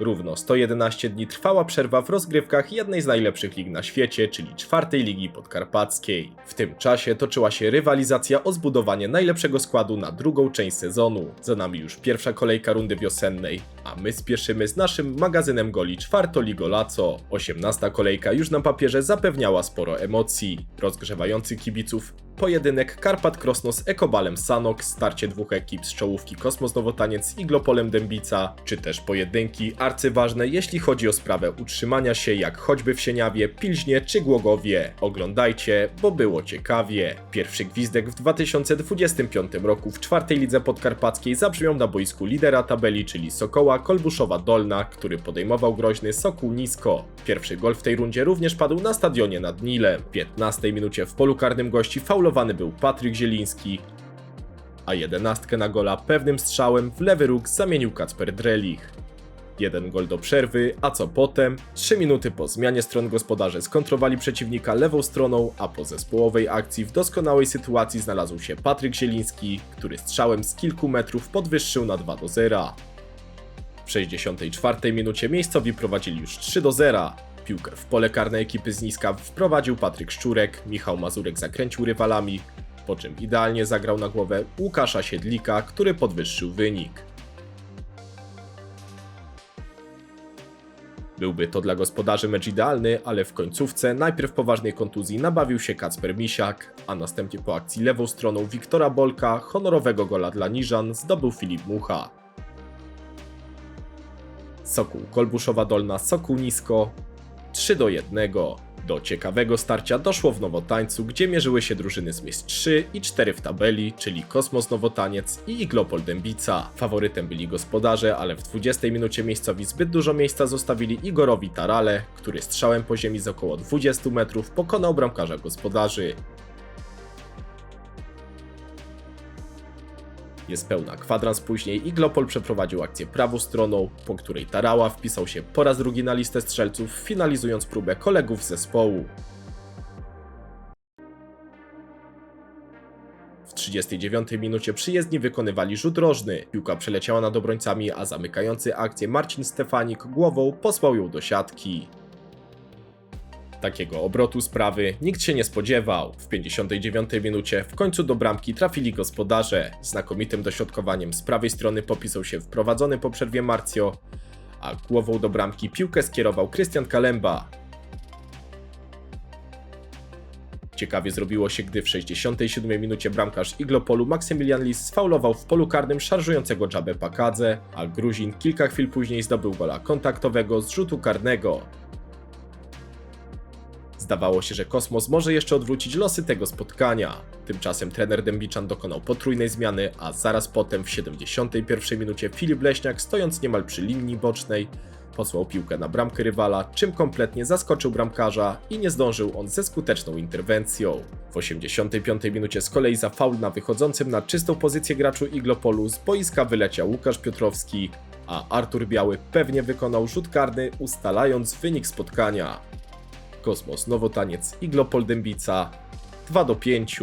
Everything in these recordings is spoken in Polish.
Równo 111 dni trwała przerwa w rozgrywkach jednej z najlepszych lig na świecie, czyli czwartej ligi podkarpackiej. W tym czasie toczyła się rywalizacja o zbudowanie najlepszego składu na drugą część sezonu. Za nami już pierwsza kolejka rundy wiosennej, a my spieszymy z naszym magazynem goli czwartoligo Laco. 18 kolejka już na papierze zapewniała sporo emocji. Rozgrzewający kibiców Pojedynek Karpat Krosno z Ekobalem Sanok, starcie dwóch ekip z czołówki Kosmos Nowotaniec z Iglopolem Dębica, czy też pojedynki arcyważne jeśli chodzi o sprawę utrzymania się jak choćby w Sieniawie, Pilźnie czy Głogowie. Oglądajcie, bo było ciekawie. Pierwszy gwizdek w 2025 roku w czwartej lidze podkarpackiej zabrzmiał na boisku lidera tabeli, czyli Sokoła Kolbuszowa Dolna, który podejmował groźny Sokół Nisko. Pierwszy gol w tej rundzie również padł na stadionie nad Nilem. W 15 minucie w polu karnym gości faulowany był Patryk Zieliński, a jedenastkę na gola pewnym strzałem w lewy róg zamienił Kacper Drelich. Jeden gol do przerwy, a co potem? Trzy minuty po zmianie stron gospodarze skontrowali przeciwnika lewą stroną, a po zespołowej akcji w doskonałej sytuacji znalazł się Patryk Zieliński, który strzałem z kilku metrów podwyższył na 2 do 0. W 64 minucie miejscowi prowadzili już 3 do 0. Piłkę w pole karne ekipy z niska wprowadził Patryk Szczurek, Michał Mazurek zakręcił rywalami, po czym idealnie zagrał na głowę Łukasza Siedlika, który podwyższył wynik. Byłby to dla gospodarzy mecz idealny, ale w końcówce najpierw poważnej kontuzji nabawił się Kacper Misiak, a następnie po akcji lewą stroną Wiktora Bolka honorowego gola dla Niżan zdobył Filip Mucha. Sokół Kolbuszowa Dolna, Sokół Nisko 3 do 1. Do ciekawego starcia doszło w Nowotańcu, gdzie mierzyły się drużyny z miejsc 3 i 4 w tabeli, czyli Kosmos Nowotaniec i Iglopol Dębica. Faworytem byli gospodarze, ale w 20 minucie miejscowi zbyt dużo miejsca zostawili Igorowi Tarale, który strzałem po ziemi z około 20 metrów pokonał bramkarza gospodarzy. Niespełna kwadrans później Iglopol przeprowadził akcję prawą stroną, po której Tarała wpisał się po raz drugi na listę strzelców, finalizując próbę kolegów zespołu. W 39 minucie przyjezdni wykonywali rzut rożny. Piłka przeleciała nad obrońcami, a zamykający akcję Marcin Stefanik głową posłał ją do siatki. Takiego obrotu sprawy nikt się nie spodziewał. W 59 minucie w końcu do bramki trafili gospodarze. Znakomitym dośrodkowaniem z prawej strony popisał się wprowadzony po przerwie Marcio, a głową do bramki piłkę skierował Krystian Kalemba. Ciekawie zrobiło się, gdy w 67 minucie bramkarz Iglopolu Maksymilian Lis sfaulował w polu karnym szarżującego Jabę Pakadze, a Gruzin kilka chwil później zdobył gola kontaktowego z rzutu karnego. Zdawało się, że Kosmos może jeszcze odwrócić losy tego spotkania. Tymczasem trener Dębiczan dokonał potrójnej zmiany, a zaraz potem w 71 minucie Filip Leśniak, stojąc niemal przy linii bocznej, posłał piłkę na bramkę rywala, czym kompletnie zaskoczył bramkarza i nie zdążył on ze skuteczną interwencją. W 85 minucie z kolei za faul na wychodzącym na czystą pozycję graczu Iglopolu z boiska wyleciał Łukasz Piotrowski, a Artur Biały pewnie wykonał rzut karny, ustalając wynik spotkania. Kosmos Nowotaniec Iglopol Dębica 2 do 5.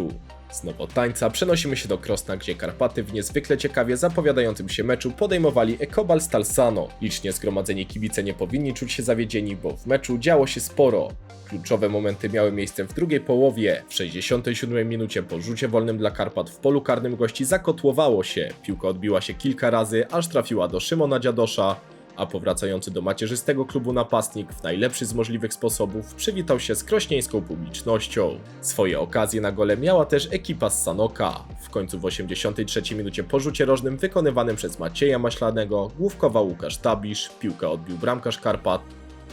Z Nowotańca przenosimy się do Krosna, gdzie Karpaty w niezwykle ciekawie zapowiadającym się meczu podejmowali Ekobal Stalsano. Licznie zgromadzeni kibice nie powinni czuć się zawiedzieni, bo w meczu działo się sporo. Kluczowe momenty miały miejsce w drugiej połowie. W 67 minucie po rzucie wolnym dla Karpat w polu karnym gości zakotłowało się. Piłka odbiła się kilka razy, aż trafiła do Szymona Dziadosza, a powracający do macierzystego klubu napastnik w najlepszy z możliwych sposobów przywitał się z krośnieńską publicznością. Swoje okazje na gole miała też ekipa z Sanoka. W końcu w 83 minucie po rzucie rożnym wykonywanym przez Macieja Maślanego główkował Łukasz Tabisz, piłkę odbił bramkarz Karpat,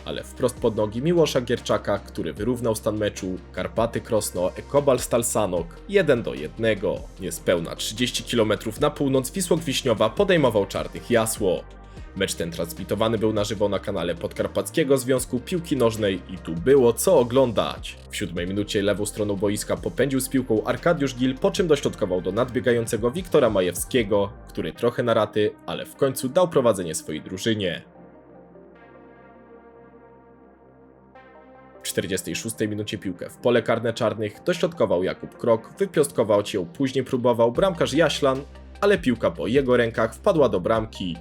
ale wprost pod nogi Miłosza Gierczaka, który wyrównał stan meczu Karpaty Krosno Ekobal Stal Sanok 1 do 1. Niespełna 30 km na północ Wisłok-Wiśniowa podejmował Czarnych Jasło. Mecz ten transmitowany był na żywo na kanale Podkarpackiego Związku Piłki Nożnej i tu było co oglądać. W siódmej minucie lewą stroną boiska popędził z piłką Arkadiusz Gil, po czym dośrodkował do nadbiegającego Wiktora Majewskiego, który trochę na raty, ale w końcu dał prowadzenie swojej drużynie. W 46 minucie piłkę w pole karne czarnych dośrodkował Jakub Krok, wypiostkował ją, później próbował bramkarz Jaślan, ale piłka po jego rękach wpadła do bramki.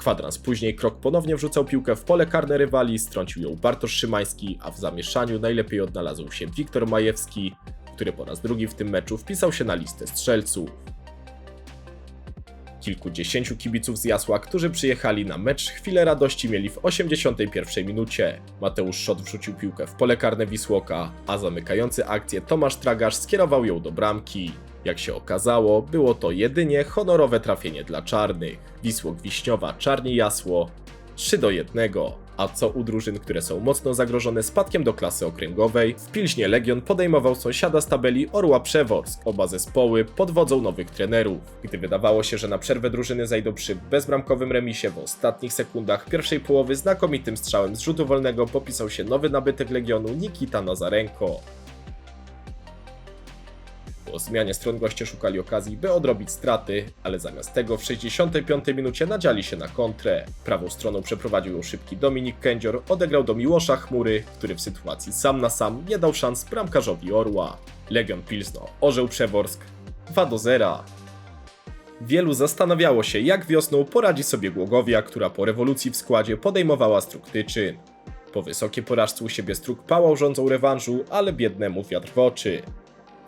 Kwadrans później Krok ponownie wrzucał piłkę w pole karne rywali, strącił ją Bartosz Szymański, a w zamieszaniu najlepiej odnalazł się Wiktor Majewski, który po raz drugi w tym meczu wpisał się na listę strzelców. Kilkudziesięciu kibiców z Jasła, którzy przyjechali na mecz, chwilę radości mieli w 81 minucie. Mateusz Szot wrzucił piłkę w pole karne Wisłoka, a zamykający akcję Tomasz Tragarz skierował ją do bramki. Jak się okazało, było to jedynie honorowe trafienie dla czarnych. Wisłok Wiśniowa, Czarni Jasło 3 do 1. A co u drużyn, które są mocno zagrożone spadkiem do klasy okręgowej, w Pilźnie Legion podejmował sąsiada z tabeli Orła Przeworsk. Oba zespoły pod wodzą nowych trenerów. Gdy wydawało się, że na przerwę drużyny zajdą przy bezbramkowym remisie w ostatnich sekundach pierwszej połowy znakomitym strzałem z rzutu wolnego popisał się nowy nabytek Legionu Nikita Nazarenko. Po zmianie stron goście szukali okazji, by odrobić straty, ale zamiast tego w 65 minucie nadziali się na kontrę. Prawą stroną przeprowadził ją szybki Dominik Kędzior, odegrał do Miłosza Chmury, który w sytuacji sam na sam nie dał szans bramkarzowi Orła. Legion Pilsno, Orzeł Przeworsk 2 do 0. Wielu zastanawiało się, jak wiosną poradzi sobie Głogowia, która po rewolucji w składzie podejmowała struktyczyn. Po wysokiej porażce u siebie Struk pałał rządzą rewanżu, ale biednemu wiatr w oczy.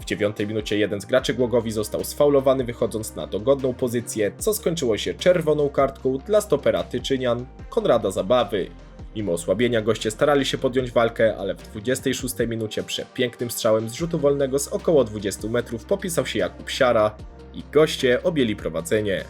W dziewiątej minucie jeden z graczy Głogowi został sfaulowany wychodząc na dogodną pozycję, co skończyło się czerwoną kartką dla stopera Tyczynian, Konrada Zabawy. Mimo osłabienia goście starali się podjąć walkę, ale w 26 minucie przepięknym strzałem z rzutu wolnego z około 20 metrów popisał się Jakub Siara i goście objęli prowadzenie.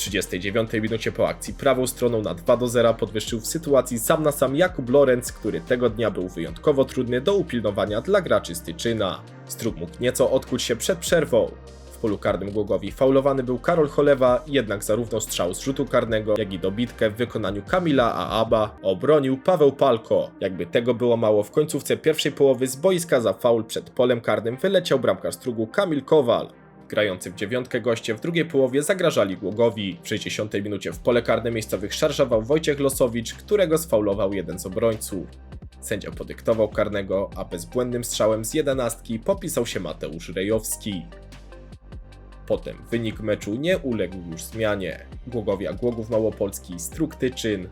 W 39 minucie po akcji prawą stroną na 2 do 0 podwyższył w sytuacji sam na sam Jakub Lorenz, który tego dnia był wyjątkowo trudny do upilnowania dla graczy Styczyna. Struk mógł nieco odkuć się przed przerwą. W polu karnym Głogowi faulowany był Karol Cholewa, jednak zarówno strzał z rzutu karnego, jak i dobitkę w wykonaniu Kamila Aaba obronił Paweł Palko. Jakby tego było mało, w końcówce pierwszej połowy z boiska za faul przed polem karnym wyleciał bramkarz strugu Kamil Kowal. Grający w dziewiątkę goście w drugiej połowie zagrażali Głogowi. W 60 minucie w pole karne miejscowych szarżował Wojciech Losowicz, którego sfaulował jeden z obrońców. Sędzia podyktował karnego, a bezbłędnym strzałem z jedenastki popisał się Mateusz Rejowski. Potem wynik meczu nie uległ już zmianie. Głogowia Głogów Małopolski Struk Tyczyn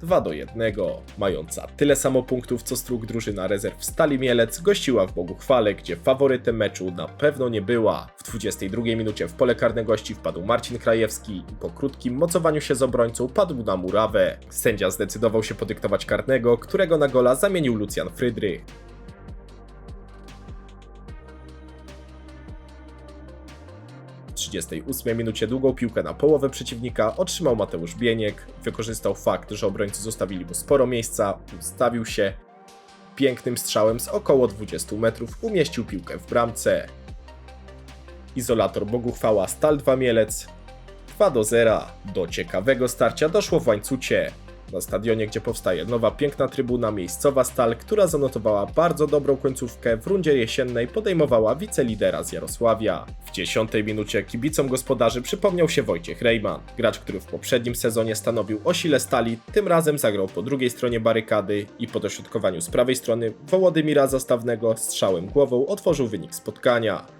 2 do 1. Mająca tyle samo punktów co Struk drużyna rezerw Stali Mielec gościła w Boguchwale, gdzie faworytem meczu na pewno nie była. W 22 minucie w pole karne gości wpadł Marcin Krajewski i po krótkim mocowaniu się z obrońcą padł na murawę. Sędzia zdecydował się podyktować karnego, którego na gola zamienił Lucjan Frydrych. 38 minucie długą piłkę na połowę przeciwnika otrzymał Mateusz Bieniek, wykorzystał fakt, że obrońcy zostawili mu sporo miejsca, ustawił się, pięknym strzałem z około 20 metrów umieścił piłkę w bramce. Izolator Boguchwała Stal 2 Mielec 2 do 0. Do ciekawego starcia doszło w łańcucie. Na stadionie, gdzie powstaje nowa piękna trybuna, miejscowa Stal, która zanotowała bardzo dobrą końcówkę w rundzie jesiennej, podejmowała wicelidera z Jarosławia. W 10 minucie kibicom gospodarzy przypomniał się Wojciech Rejman, gracz, który w poprzednim sezonie stanowił o sile Stali, tym razem zagrał po drugiej stronie barykady i po dośrodkowaniu z prawej strony Wołodymira Zastawnego strzałem głową otworzył wynik spotkania.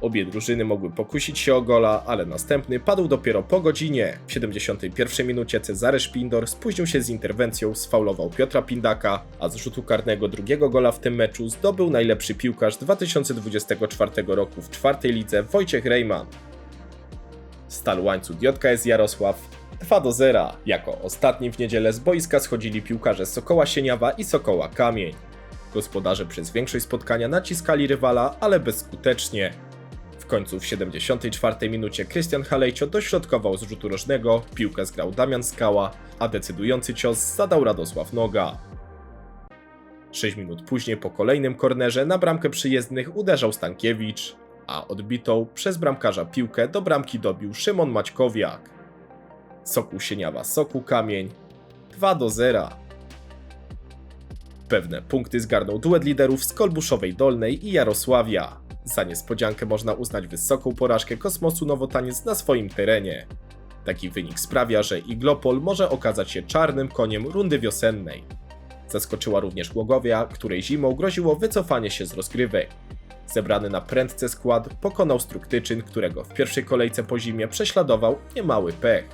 Obie drużyny mogły pokusić się o gola, ale następny padł dopiero po godzinie. W 71 minucie Cezary Szpindor spóźnił się z interwencją, sfaulował Piotra Pindaka, a z rzutu karnego drugiego gola w tym meczu zdobył najlepszy piłkarz 2024 roku w czwartej lidze Wojciech Rejman. Stal Łańcuch JKS Jarosław 2 do 0. Jako ostatni w niedzielę z boiska schodzili piłkarze Sokoła Sieniawa i Sokoła Kamień. Gospodarze przez większość spotkania naciskali rywala, ale bezskutecznie. Końcu w 74 minucie Krystian Halejcio dośrodkował z rzutu rożnego, piłkę zgrał Damian Skała, a decydujący cios zadał Radosław Noga. 6 minut później po kolejnym kornerze na bramkę przyjezdnych uderzał Stankiewicz, a odbitą przez bramkarza piłkę do bramki dobił Szymon Maćkowiak. Sokół Sieniawa, Sokół Kamień 2 do 0. Pewne punkty zgarnął duet liderów z Kolbuszowej Dolnej i Jarosławia. Za niespodziankę można uznać wysoką porażkę Kosmosu Nowotaniec na swoim terenie. Taki wynik sprawia, że Iglopol może okazać się czarnym koniem rundy wiosennej. Zaskoczyła również Głogowia, której zimą groziło wycofanie się z rozgrywek. Zebrany na prędce skład pokonał Struktyczyn, którego w pierwszej kolejce po zimie prześladował niemały pech.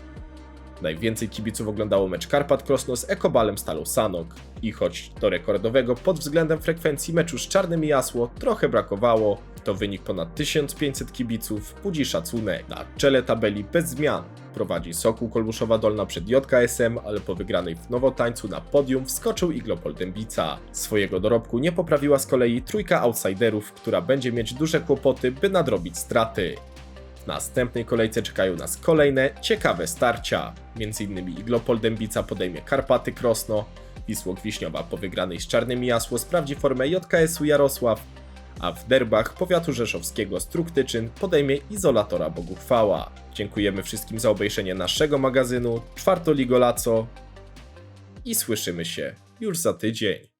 Najwięcej kibiców oglądało mecz Karpat Krosno z Ekobalem Stalą Sanok. I choć do rekordowego pod względem frekwencji meczu z Czarnym Jasło trochę brakowało, to wynik ponad 1500 kibiców budzi szacunek. Na czele tabeli bez zmian prowadzi Sokół Kolbuszowa Dolna przed JKSM, ale po wygranej w Nowotańcu na podium wskoczył Iglopol Dębica. Swojego dorobku nie poprawiła z kolei trójka outsiderów, która będzie mieć duże kłopoty, by nadrobić straty. W następnej kolejce czekają nas kolejne ciekawe starcia. Między innymi Iglopol Dębica podejmie Karpaty Krosno, Wisłok Wiśniowa po wygranej z Czarnymi Jasło sprawdzi formę JKS-u Jarosław, a w derbach powiatu rzeszowskiego Struktyczyn podejmie izolatora Boguchwała. Dziękujemy wszystkim za obejrzenie naszego magazynu Czwartoligolaco i słyszymy się już za tydzień.